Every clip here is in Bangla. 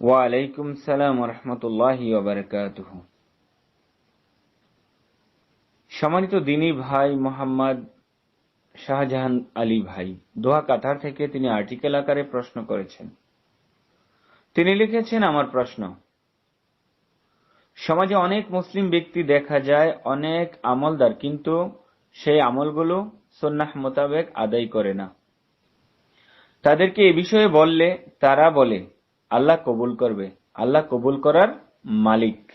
ওয়ালাইকুম সালাম রহমতুল্লাহ সম্মানিত দিনী ভাই মোহাম্মদ শাহজাহান আলী ভাই দোহা কাতার থেকে তিনি আর্টিকেল আকারে প্রশ্ন করেছেন। তিনি লিখেছেন, আমার প্রশ্ন, সমাজে অনেক মুসলিম ব্যক্তি দেখা যায়, অনেক আমলদার, কিন্তু সেই আমলগুলো সন্ন্যাহ মোতাবেক আদায় করে না। তাদেরকে এ বিষয়ে বললে, তারা বলে আল্লাহ কবুল করবে। আল্লাহ কবুল করার মালিক।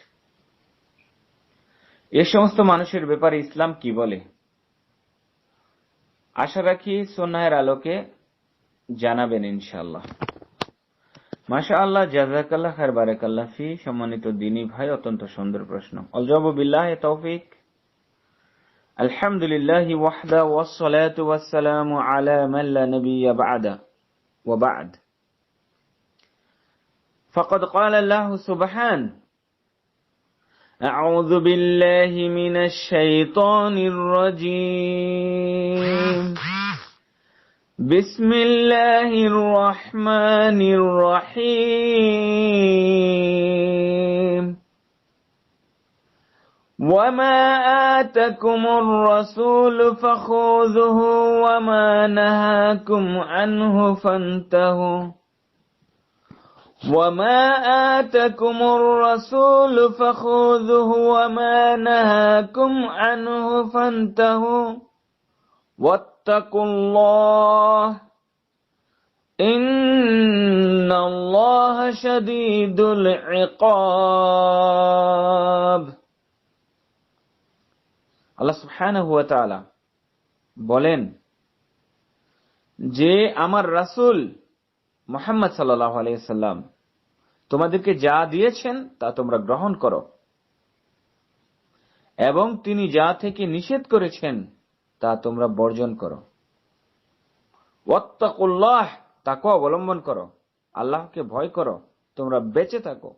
এ সমস্ত মানুষের ব্যাপারে ইসলাম কি বলে? আশা রাখি সোনায়ের আলোকে জানাবেন ইনশাআল্লাহ। মাশা আল্লাহ জাজাকাল্লাহ খার বারাকাল্লাহ ফি, সম্মানিত দিনী ভাই, অত্যন্ত সুন্দর প্রশ্ন। অলজব বিল্লাহ তৌফিক। আলহামদুলিল্লাহ ওয়াহদা ওয়াসসালাতু ওয়াসসালামু আলা মান লা বা'দা। ওয়া فقد قال الله سبحانه أعوذ بالله من الشيطان الرجيم. بسم الله الرحمن الرحيم. وما آتكم الرسول فخذوه وما نهاكم عنه فانتهوا. وما آتكم الرسول فخذوه وما نهاكم عنه فانتهوا واتقوا الله إن الله شديد العقاب আল্লাহ সুবহানাহু ওয়া তাআলা বলেন যে আমার রাসূল মুহাম্মদ সাল্লাল্লাহু আলাইহি সাল্লাম তোমাদেরকে যা দিয়েছেন, তা তোমরা গ্রহণ করো। এবং তিনি যা থেকে নিষেধ করেছেন, তা তোমরা বর্জন করো। ওয়াত্তাকুল্লাহ তাকে অবলম্বন করো। আল্লাহকে ভয় করো, তোমরা বেঁচে থাকো।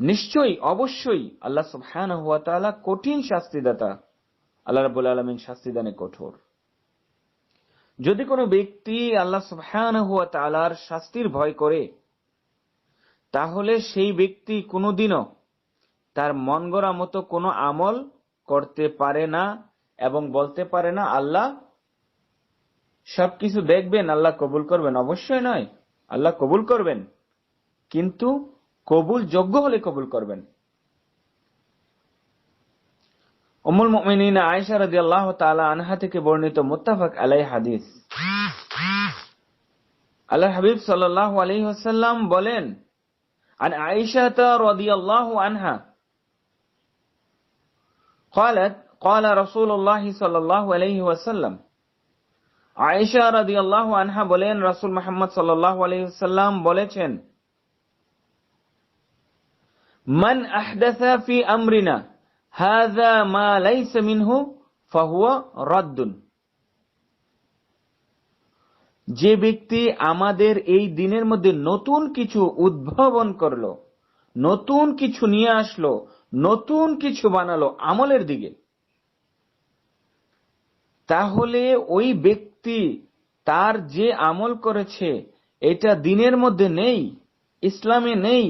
নিশ্চয়ই, অবশ্যই আল্লাহ সুবহানাহু ওয়া তাআলা কঠিন শাস্তিদাতা। আল্লাহ রাব্বুল আলামিন শাস্তিদানে কঠোর। যদি কোনো ব্যক্তি আল্লাহ সুবহানাহু ওয়া তাআলার শাস্তির ভয় করে, তাহলে সেই ব্যক্তি কোনোদিনও তার মন গড়া মতো কোনো আমল করতে পারে না এবং বলতে পারে না, আল্লাহ, সবকিছু দেখবেন, আল্লাহ কবুল করবেন। অবশ্যই নয়, আল্লাহ কবুল করবেন, কিন্তু কবুল যোগ্য হলে কবুল করবেন। উম্মুল মুমিনিন আয়েশা রাদিয়াল্লাহু তাআলা আনহা থেকে বর্ণিত মুত্তাফাক আলাই হাদিস আল্লাহ হাবিব সাল্লাল্লাহু আলাইহি ওয়াসাল্লাম বলেন عن عائشة رضي الله عنها قالت قال رسول الله صلى الله عليه وسلم আয়েশা রাদিয়াল্লাহু আনহা বলেন রাসূল মুহাম্মদ সাল্লাল্লাহু আলাইহি ওয়াসাল্লাম বলেছেন মান আহদাসা ফি আমরিনা হাযা ফাহুয়া রাদ্দুন। যে ব্যক্তি আমাদের এই দিনের মধ্যে নতুন কিছু উদ্ভাবন করল, নতুন কিছু নিয়ে আসলো, নতুন কিছু বানালো আমলের দিকে, তাহলে ওই ব্যক্তি তার যে আমল করেছে, এটা দিনের মধ্যে নেই, ইসলামে নেই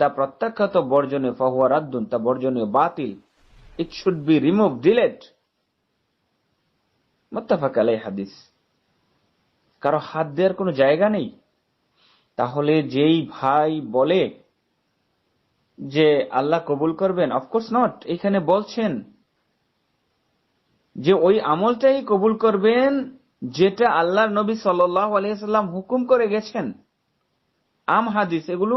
তা প্রত্যাখ্যাত বর্জনে ফাহুয়া রাদ্দুন, তা বর্জনীয় বাতিল। It should be remove delete মোত্তাফাক আলাই হাদিস। কারও হাত দেওয়ার কোনো জায়গা নেই? তাহলে যেই ভাই বলে যে আল্লাহ কবুল করবেন অফকোর্স নট এখানে বলছেন যে ওই আমলটাই কবুল করবেন যেটা আল্লাহর নবী আলিয়াল্লাম হুকুম করে গেছেন। আম হাদিস, এগুলো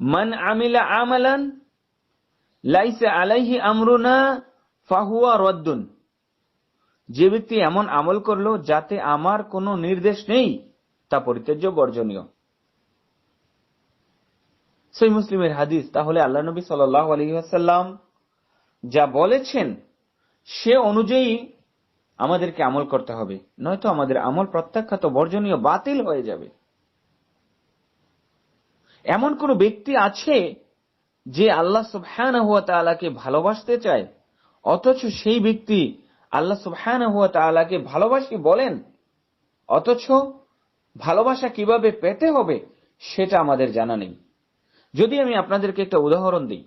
মান আমিলা আমালান, লাইসা আলাইহি আমরুনা, ফাহুয়া রদ্দুন। যে ব্যক্তি এমন আমল করল যাতে আমার কোনো নির্দেশ নেই, তা পরিত্যাজ্য বর্জনীয়। সই মুসলিমের হাদিস, তাহলে আল্লাহ নবী আলহিহাসাল্লাম যা বলেছেন, সে অনুযায়ী আমাদেরকে আমল করতে হবে। নয়তো আমাদের আমল প্রত্যাখ্যাত বর্জনীয় বাতিল হয়ে যাবে। এমন কোন ব্যক্তি আছে যে আল্লাহ সুবহান হুয়া তালাকে ভালোবাসতে চায়? অথচ সেই ব্যক্তি আল্লাহ সুবহান তালাকে ভালোবাসি বলেন? অথচ ভালোবাসা কীভাবে পেতে হবে সেটা আমাদের জানা নেই। যদি আমি আপনাদেরকে একটা উদাহরণ দিই,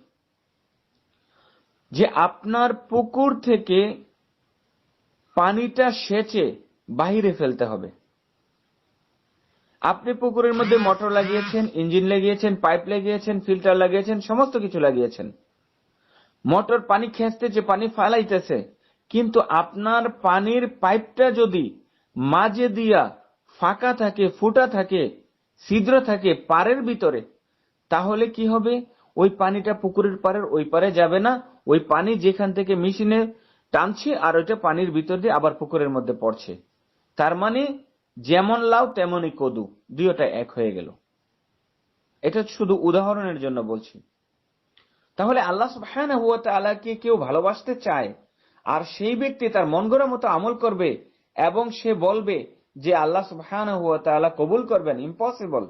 যে আপনার পুকুর থেকে পানিটা সেচে বাহিরে ফেলতে হবে। আপনি পুকুরের মধ্যে মোটর লাগিয়েছেন, ইঞ্জিন লাগিয়েছেন, পাইপ লাগিয়েছেন, ফিল্টার লাগিয়েছেন, সমস্ত কিছু লাগিয়েছেন। মোটর পানি খেঁচতে যে পানি ফালাইতেছে, কিন্তু আপনার পানির পাইপটা যদি মাঝে দিয়া ফাঁকা থাকে, ফুটা থাকে, ছিদ্র থাকে পারের ভিতরে, তাহলে কি হবে? ওই পানিটা পুকুরের পারের ওই পারে যাবে না। ওই পানি যেখান থেকে মেশিনে টানছে আর ওইটা পানির ভিতর দিয়ে আবার পুকুরের মধ্যে পড়ছে। তার মানে যেমন লাউ তেমনই কদু, দুইটা এক হয়ে গেল। এটা শুধু উদাহরণের জন্য বলছি। তাহলে আল্লাহ তাআলাকে কেউ ভালোবাসতে চায়, আর সেই ব্যক্তি তার মন গড়া মতো আমল করবে এবং সে বলবে যে আল্লাহ সুবহানাহু ওয়া তাআলা কবুল করবেন ইম্পসিবল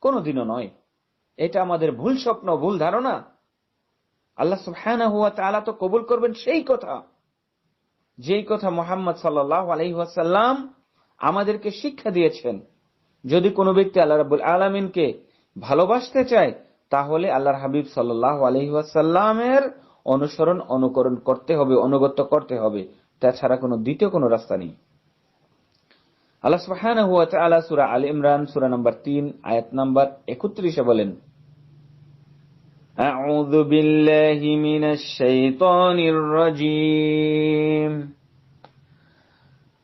কোনোদিনও নয়। এটা আমাদের ভুল স্বপ্ন, ভুল ধারণা। আল্লাহ সুবহানাহু ওয়া তাআলা তো কবুল করবেন সেই কথা। যেই কথা মোহাম্মদ সাল্লাল্লাহু আলাইহি ওয়াসাল্লাম আমাদেরকে শিক্ষা দিয়েছেন যদি কোনো ব্যক্তি আল্লাহ রাব্বুল আলামিনকে ভালোবাসতে চায় তাহলে আল্লাহর হাবিব সাল্লাল্লাহু আলাইহি ওয়াসাল্লামের অনুসরণ অনুকরণ করতে হবে অনুগত্য করতে হবে তাছাড়া কোনো দ্বিতীয় কোনো রাস্তা নেই আল্লাহ সুবহানাহু ওয়া তাআলা সূরা আল ইমরান সূরা নম্বর 3 আয়াত নম্বর 31 এ বলেন أعوذ بالله من الشيطان الرجيم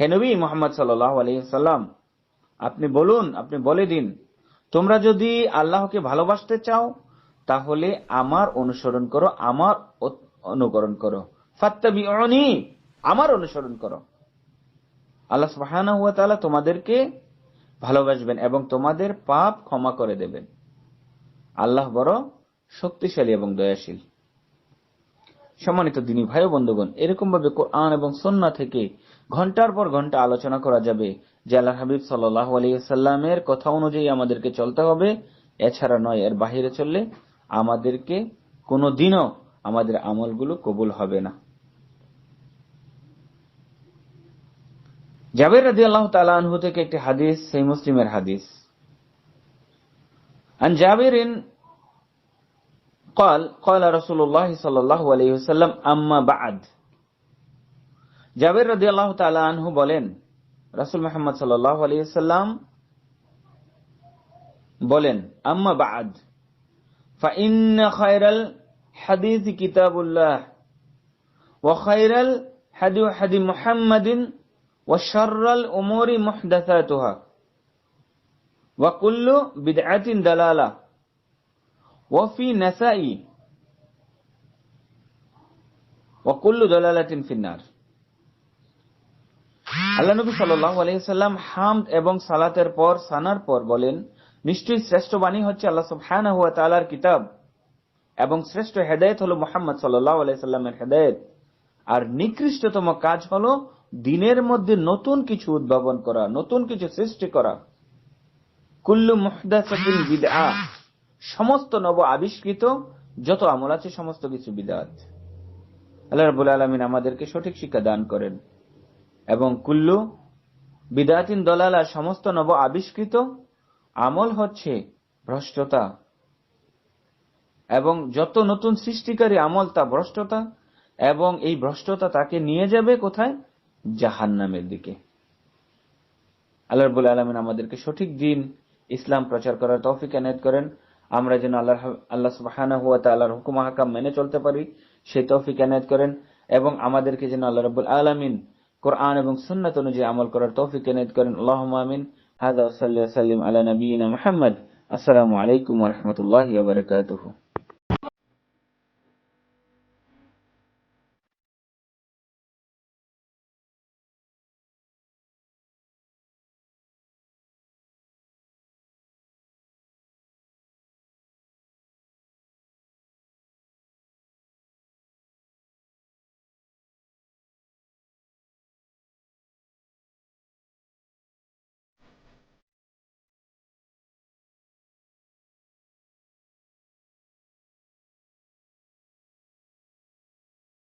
হে নবী মোহাম্মদ আলহিসাল্লাম আপনি বলুন, আপনি বলে দিন, তোমরা যদি আল্লাহকে ভালোবাসতে চাও, তাহলে আমার অনুসরণ করো, আমার অনুকরণ করো। ফাত্তাবি আমার অনুসরণ করো। আল্লাহ সুবাহানা হুয়া তাআলা তোমাদেরকে ভালোবাসবেন এবং তোমাদের পাপ ক্ষমা করে দেবেন। আল্লাহ বড় শক্তিশালী এবং দয়াশীল। সম্মানিত দিনী ভাই বন্ধুগণ এরকম ভাবে কোরআন এবং সন্না থেকে ঘন্টার পর ঘন্টা আলোচনা করা যাবে যে আল্লাহ হাবিব সাল্লাহ আলিয়াল্লামের কথা অনুযায়ী আমাদেরকে চলতে হবে এছাড়া নয় এর বাহিরে চললে আমাদেরকে কোনো দিনও আমাদের আমলগুলো কবুল হবে না জাবের রাজি আল্লাহ তালু থেকে একটি হাদিস সেই মুসলিমের হাদিস عن جابر قال قال رسول الله صلى الله عليه وسلم أما بعد জাবের রাজি আল্লাহ আনহু বলেন রাসুল মোহাম্মদ সাল্লাহ আলিয়াল্লাম বলেন আম্মা বাদ فإن خير الحديث كتاب الله وخير الحدي حدي محمد وشر الأمور محدثاتها وكل بدعة دلالة ওয়াফি নাসাই ওয়াকুল্লু দলালাতিন ফিন্নার আল্লাহ নবী সাল্লাম হামদ এবং সালাতের পর, সানার পর বলেন, নিশ্চয়ই শ্রেষ্ঠ বাণী হচ্ছে আল্লাহ সুবহানাহু ওয়া তাআলার কিতাব এবং শ্রেষ্ঠ হেদায়েত হলো মোহাম্মদ সাল্লাল্লাহু আলাইহি হেদায়েত। আর নিকৃষ্টতম কাজ হলো দিনের মধ্যে নতুন কিছু উদ্ভাবন করা, নতুন কিছু সৃষ্টি করা। কুল্লু মহদাস সমস্ত নব আবিষ্কৃত, যত আমল আছে, সমস্ত কিছু বিদাত। আল্লাহ রাব্বুল আলামিন আমাদেরকে সঠিক শিক্ষা দান করেন। এবং কুল্লু বিদাতিন দলালা, সমস্ত নব আবিষ্কৃত, আমল হচ্ছে ভ্রষ্টতা। এবং যত নতুন সৃষ্টিকারী আমল, তা ভ্রষ্টতা। এবং এই ভ্রষ্টতা তাকে নিয়ে যাবে কোথায়? জাহান্নামের দিকে। আল্লাহ রবুল আলমিন আমাদেরকে সঠিক দিন, ইসলাম প্রচার করার তৌফিক এনায়ত করেন। আমরা যেন আল্লাহ আল্লাহ সুবাহানা হুয়া তাল্লাহর হুকুম হাকাম মেনে চলতে পারি, সে তৌফিক এনায়ত করেন এবং আমাদেরকে যেন আল্লাহ রবুল আলমিন কোরআন এবং সুন্নাত অনুযায়ী আমল করার তৌফিক এনায়ত করেন। আল্লাহ আমিন। হাজা সাল্লাহ সাল্লিম আলা নবীন মোহাম্মদ। আসসালামু আলাইকুম রহমতুল্লাহ বারাকাতুহু।